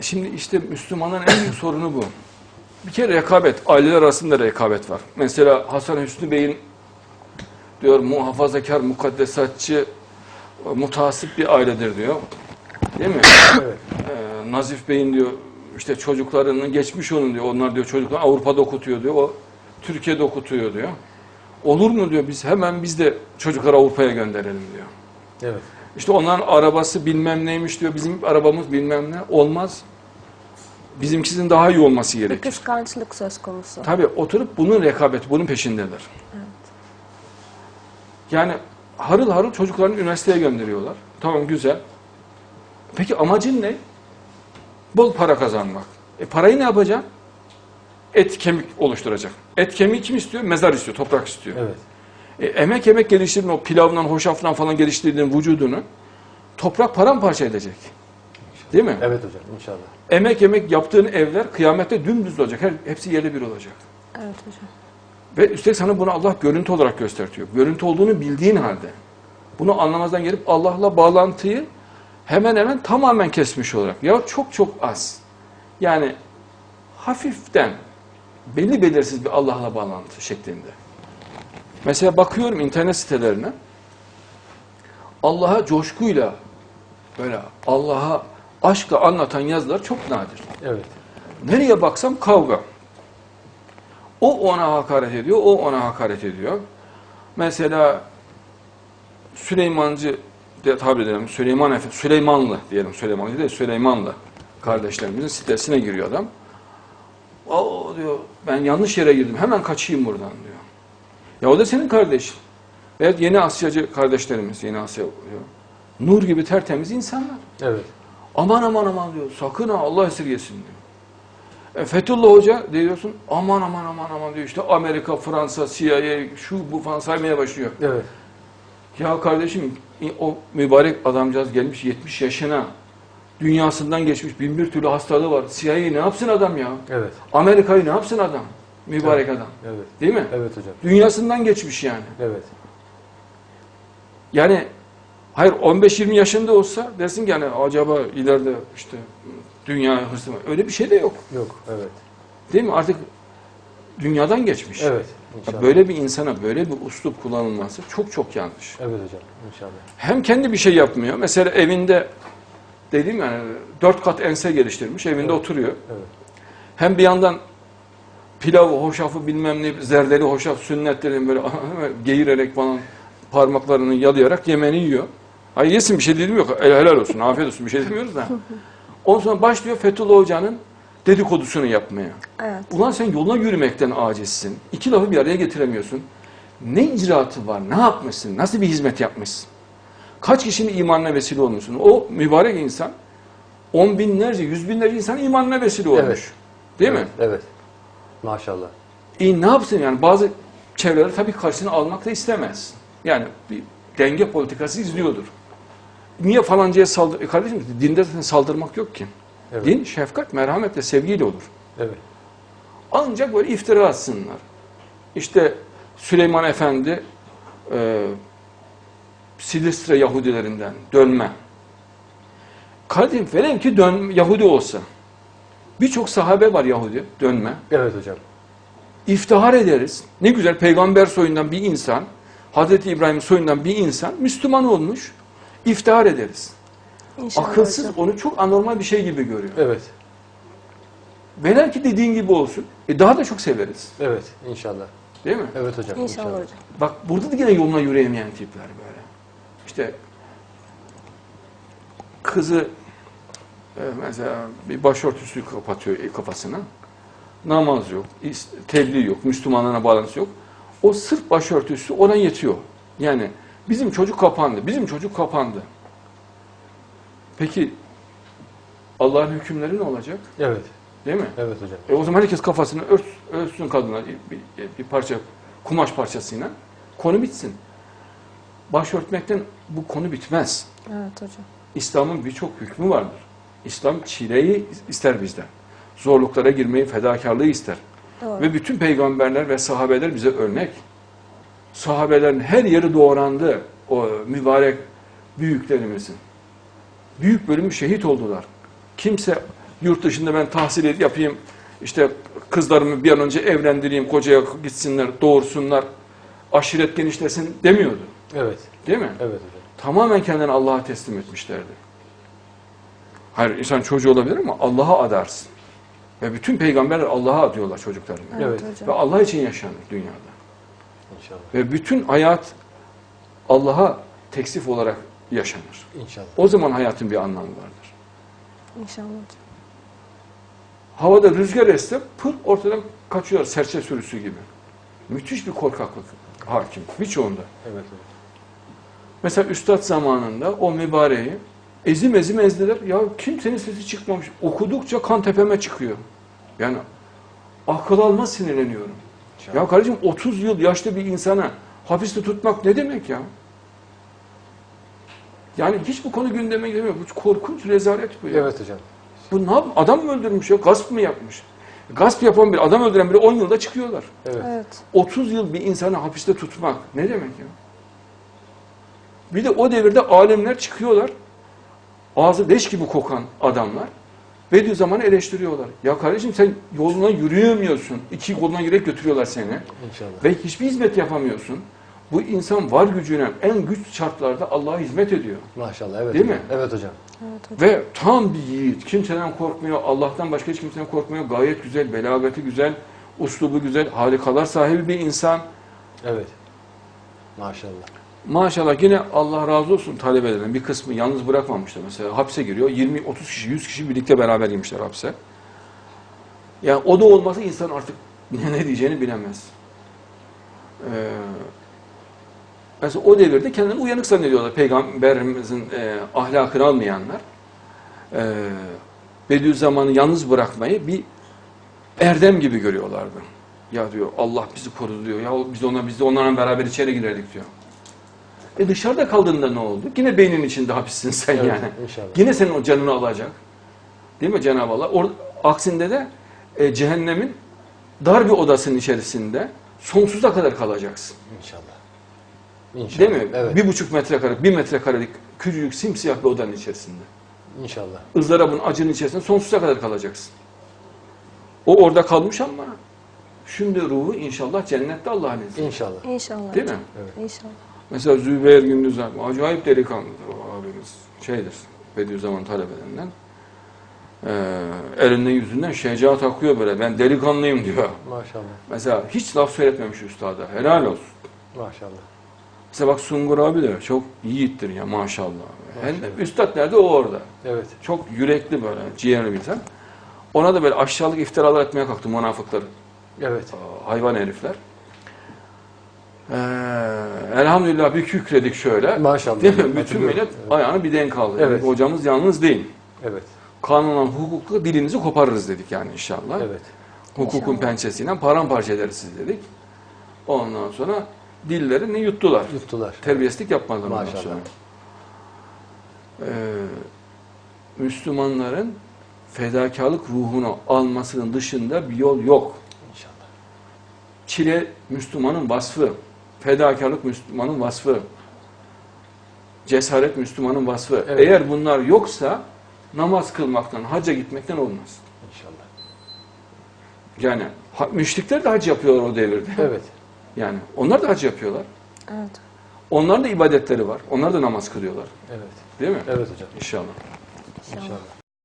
Şimdi işte Müslümanların en büyük sorunu bu. Bir kere rekabet, aileler arasında rekabet var. Mesela Hasan Hüsnü Bey'in diyor muhafazakar, mukaddesatçı, mutasip bir ailedir diyor. Değil mi? Evet. Ee, Nazif Bey'in diyor işte çocuklarının geçmiş onun diyor. Onlar diyor çocuklar Avrupa'da okutuyor diyor. O Türkiye'de okutuyor diyor. Olur mu diyor biz hemen biz de çocukları Avrupa'ya gönderelim diyor. Evet. İşte onların arabası bilmem neymiş diyor. Bizim arabamız bilmem ne. Olmaz. Bizimkisinin daha iyi olması Bir gerekir. kıskançlık söz konusu. Tabii oturup bunun rekabeti, bunun peşindeler. Yani harıl harıl çocuklarını üniversiteye gönderiyorlar. Tamam güzel. Peki amacın ne? Bol para kazanmak. E parayı ne yapacaksın? Et kemik oluşturacak. Et kemiği kim istiyor? Mezar istiyor, toprak istiyor. Evet. E, emek emek geliştirdin o pilavla, hoşafla falan geliştirdiğin vücudunu toprak paramparça edecek. Değil mi? Evet hocam inşallah. Emek emek yaptığın evler kıyamette dümdüz olacak. Her, hepsi yerle bir olacak. Evet hocam. Ve üstelik sana bunu Allah görüntü olarak gösteriyor. Görüntü olduğunu bildiğin halde. Bunu anlamazdan gelip Allah'la bağlantıyı hemen hemen tamamen kesmiş olarak. Ya çok çok az. Yani hafiften belli belirsiz bir Allah'la bağlantı şeklinde. Mesela bakıyorum internet sitelerine. Allah'a coşkuyla böyle Allah'a aşkla anlatan yazılar çok nadir. Evet. Nereye baksam kavga. O ona hakaret ediyor, o ona hakaret ediyor. Mesela Süleymancı diye tabir edelim, Süleyman Efe, Süleymanlı diyelim, Süleymancı değil, Süleymanlı kardeşlerimizin sitesine giriyor adam. O diyor, ben yanlış yere girdim, hemen kaçayım buradan diyor. Ya o da senin kardeşin. Evet yeni Asyacı kardeşlerimiz, yeni Asya diyor. Nur gibi tertemiz insanlar. Evet. Aman aman aman diyor. Sakın ha Allah esirgesin diyor. E, Fethullah Hoca diyorsun aman aman aman aman diyor. İşte Amerika, Fransa, CIA, şu bu falan saymaya başlıyor. Evet. Ya kardeşim o mübarek adamcağız gelmiş 70 yaşına. Dünyasından geçmiş bin bir türlü hastalığı var. CIA'yı ne yapsın adam ya? Evet. Amerika'yı ne yapsın adam? Mübarek adam. Evet. Değil mi? Evet hocam. Dünyasından geçmiş yani. Evet. Yani hayır 15-20 yaşında olsa dersin ki yani acaba ileride işte dünya hırsı mı? Öyle bir şey de yok. Yok. Evet. Değil mi? Artık dünyadan geçmiş. Evet. İnşallah. Böyle bir insana böyle bir uslup kullanılması çok çok yanlış. Evet hocam. İnşallah. Hem kendi bir şey yapmıyor. Mesela evinde dediğim yani dört kat ense geliştirmiş. Evinde Evet. oturuyor. Evet. Hem bir yandan pilavı, hoşafı bilmem ne, zerdeli hoşaf, sünnetlerini böyle geğirerek falan parmaklarını yalayarak yemeğini yiyor. Hayır yesin bir şey dedim yok. El helal olsun, afiyet olsun bir şey demiyoruz da. Ondan sonra başlıyor Fethullah Hoca'nın dedikodusunu yapmaya. Evet. Ulan sen yoluna yürümekten acizsin. İki lafı bir araya getiremiyorsun. Ne icraatı var, ne yapmışsın, nasıl bir hizmet yapmışsın? Kaç kişinin imanına vesile olmuşsun? O mübarek insan, on binlerce, yüz binlerce insan imanına vesile olmuş. Evet. Değil evet. mi? Evet. Maşallah. E ne yapsın yani? Bazı çevreler tabii karşısına almak da istemez. Yani bir denge politikası izliyordur. Niye falancaya saldır... E kardeşim dinde zaten saldırmak yok ki. Evet. Din şefkat, merhametle, sevgiyle olur. Evet. Ancak böyle iftira atsınlar. İşte Süleyman Efendi e, Silistre Yahudilerinden dönme. Kardeşim velev ki dön, Yahudi olsa. Birçok sahabe var Yahudi dönme. Evet hocam. İftihar ederiz. Ne güzel peygamber soyundan bir insan, Hazreti İbrahim soyundan bir insan Müslüman olmuş. İftihar ederiz. İnşallah Akılsız hocam. onu çok anormal bir şey gibi görüyor. Evet. Velev ki dediğin gibi olsun. E daha da çok severiz. Evet. İnşallah. Değil mi? Evet hocam. İnşallah hocam. Bak burada da yine yoluna yürüyemeyen tipler böyle. İşte kızı mesela bir başörtüsü kapatıyor kafasına. Namaz yok, tebliğ yok, Müslümanlığına bağlantısı yok. O sırf başörtüsü ona yetiyor. Yani bizim çocuk kapandı, bizim çocuk kapandı. Peki Allah'ın hükümleri ne olacak? Evet. Değil mi? Evet hocam. E o zaman herkes kafasını ört, örtsün kadınlar bir, bir parça kumaş parçasıyla. Konu bitsin. Başörtmekten bu konu bitmez. Evet hocam. İslam'ın birçok hükmü vardır. İslam çileyi ister bizden. Zorluklara girmeyi, fedakarlığı ister. Doğru. Ve bütün peygamberler ve sahabeler bize örnek. Sahabelerin her yeri doğrandı o mübarek büyüklerimizin. Büyük bölümü şehit oldular. Kimse Yurt dışında ben tahsil yapayım, işte kızlarımı bir an önce evlendireyim, kocaya gitsinler, doğursunlar, aşiret genişlesin demiyordu. Evet. Değil mi? Evet hocam. Tamamen kendini Allah'a teslim etmişlerdi. Hayır insan çocuğu olabilir ama Allah'a adarsın. Ve bütün peygamberler Allah'a adıyorlar çocuklarını. Evet, Evet. Ve. Allah için yaşanır dünyada. İnşallah. Ve bütün hayat Allah'a teksif olarak yaşanır. İnşallah. O zaman hayatın bir anlamı vardır. İnşallah. Havada rüzgar esse pır ortadan kaçıyor serçe sürüsü gibi. Müthiş bir korkaklık hakim birçoğunda. Evet hocam. Mesela üstad zamanında o mübareği ezim ezim ezdiler. Ya kimsenin sesi çıkmamış. Okudukça kan tepeme çıkıyor. Yani akıl almaz sinirleniyorum. İnşallah. Ya kardeşim 30 yıl yaşlı bir insana hapiste tutmak ne demek ya? Yani hiç bu konu gündeme gelmiyor. Bu korkunç rezalet bu ya. Evet hocam. Bu ne yap? Adam mı öldürmüş ya? Gasp mı yapmış? Gasp yapan bir adam öldüren biri 10 yılda çıkıyorlar. Evet. Evet. 30 yıl bir insanı hapiste tutmak ne demek ya? Bir de o devirde alimler çıkıyorlar. Ağzı leş gibi kokan adamlar. Bediüzzaman'ı eleştiriyorlar. Ya kardeşim sen yoluna yürüyemiyorsun. İki koluna girek götürüyorlar seni. İnşallah. Ve hiçbir hizmet yapamıyorsun. Bu insan var gücüne en güç şartlarda Allah'a hizmet ediyor. Maşallah. Evet Değil hocam. mi? Evet hocam. Evet hocam. Ve tam bir yiğit. Kimseden korkmuyor. Allah'tan başka hiç kimseden korkmuyor. Gayet güzel, belagati güzel, uslubu güzel, harikalar sahibi bir insan. Evet. Maşallah. Maşallah yine Allah razı olsun talebelerin bir kısmı yalnız bırakmamışlar. Mesela hapse giriyor. 20, 30 kişi, 100 kişi birlikte beraber girmişler hapse. Yani o da olmasa insan artık ne diyeceğini bilemez. Ee, mesela o devirde kendini uyanık zannediyorlar. Peygamberimizin e, ahlakını almayanlar. E, Bediüzzaman'ı yalnız bırakmayı bir erdem gibi görüyorlardı. Ya diyor Allah bizi korudu diyor. Ya biz ona biz de onlarla beraber içeri girerdik diyor. E dışarıda kaldığında ne oldu? Yine beynin içinde hapissin sen Evet, yani. inşallah. Yine senin o canını alacak. Değil mi Cenab-ı Allah? Or aksinde de e, cehennemin dar bir odasının içerisinde sonsuza kadar kalacaksın. İnşallah. İnşallah. Değil mi? Evet. Bir buçuk metrekare, bir metrekarelik küçücük simsiyah bir odanın içerisinde. İnşallah. ızdırabın, acının içerisinde sonsuza kadar kalacaksın. O orada kalmış ama şimdi ruhu inşallah cennette Allah'ın izniyle. İnşallah. İnşallah. Değil mi? Evet. İnşallah. Mesela Zübeyir Gündüz abi, acayip delikanlıdır o abimiz. Şeydir, Bediüzzaman talebelerinden. Ee, elinden yüzünden şecaat akıyor böyle. Ben delikanlıyım diyor. Maşallah. Mesela hiç laf söyletmemiş üstada. Helal olsun. Maşallah. Mesela bak Sungur abi de çok yiğittir ya maşallah. Hem Maşallah. üstad nerede o orada. Evet. Çok yürekli böyle, ciğerli bir insan. Ona da böyle aşağılık iftiralar etmeye kalktı münafıklar, Evet. hayvan herifler. Ee, elhamdülillah bir kükredik şöyle. Maşallah. Değil mi? Bütün millet ayağını bir denk aldı. Evet. Hocamız yalnız değil. Evet. Kanunla, hukukla dilinizi koparırız dedik yani inşallah. Evet. Hukukun İnşallah. pençesiyle paramparça ederiz siz dedik. Ondan sonra dillerini yuttular. Yuttular. Terbiyesizlik yapmadılar ondan Maşallah. sonra. Ee, Müslümanların fedakarlık ruhunu almasının dışında bir yol yok. İnşallah. Çile Müslümanın vasfı, fedakarlık Müslümanın vasfı, cesaret Müslümanın vasfı. Evet. Eğer bunlar yoksa namaz kılmaktan, hacca gitmekten olmaz. İnşallah. Yani müşrikler de hac yapıyorlar o devirde. Evet. Yani onlar da hac yapıyorlar. Evet. Onların da ibadetleri var. Onlar da namaz kılıyorlar. Evet. Değil mi? Evet hocam. İnşallah. İnşallah. İnşallah.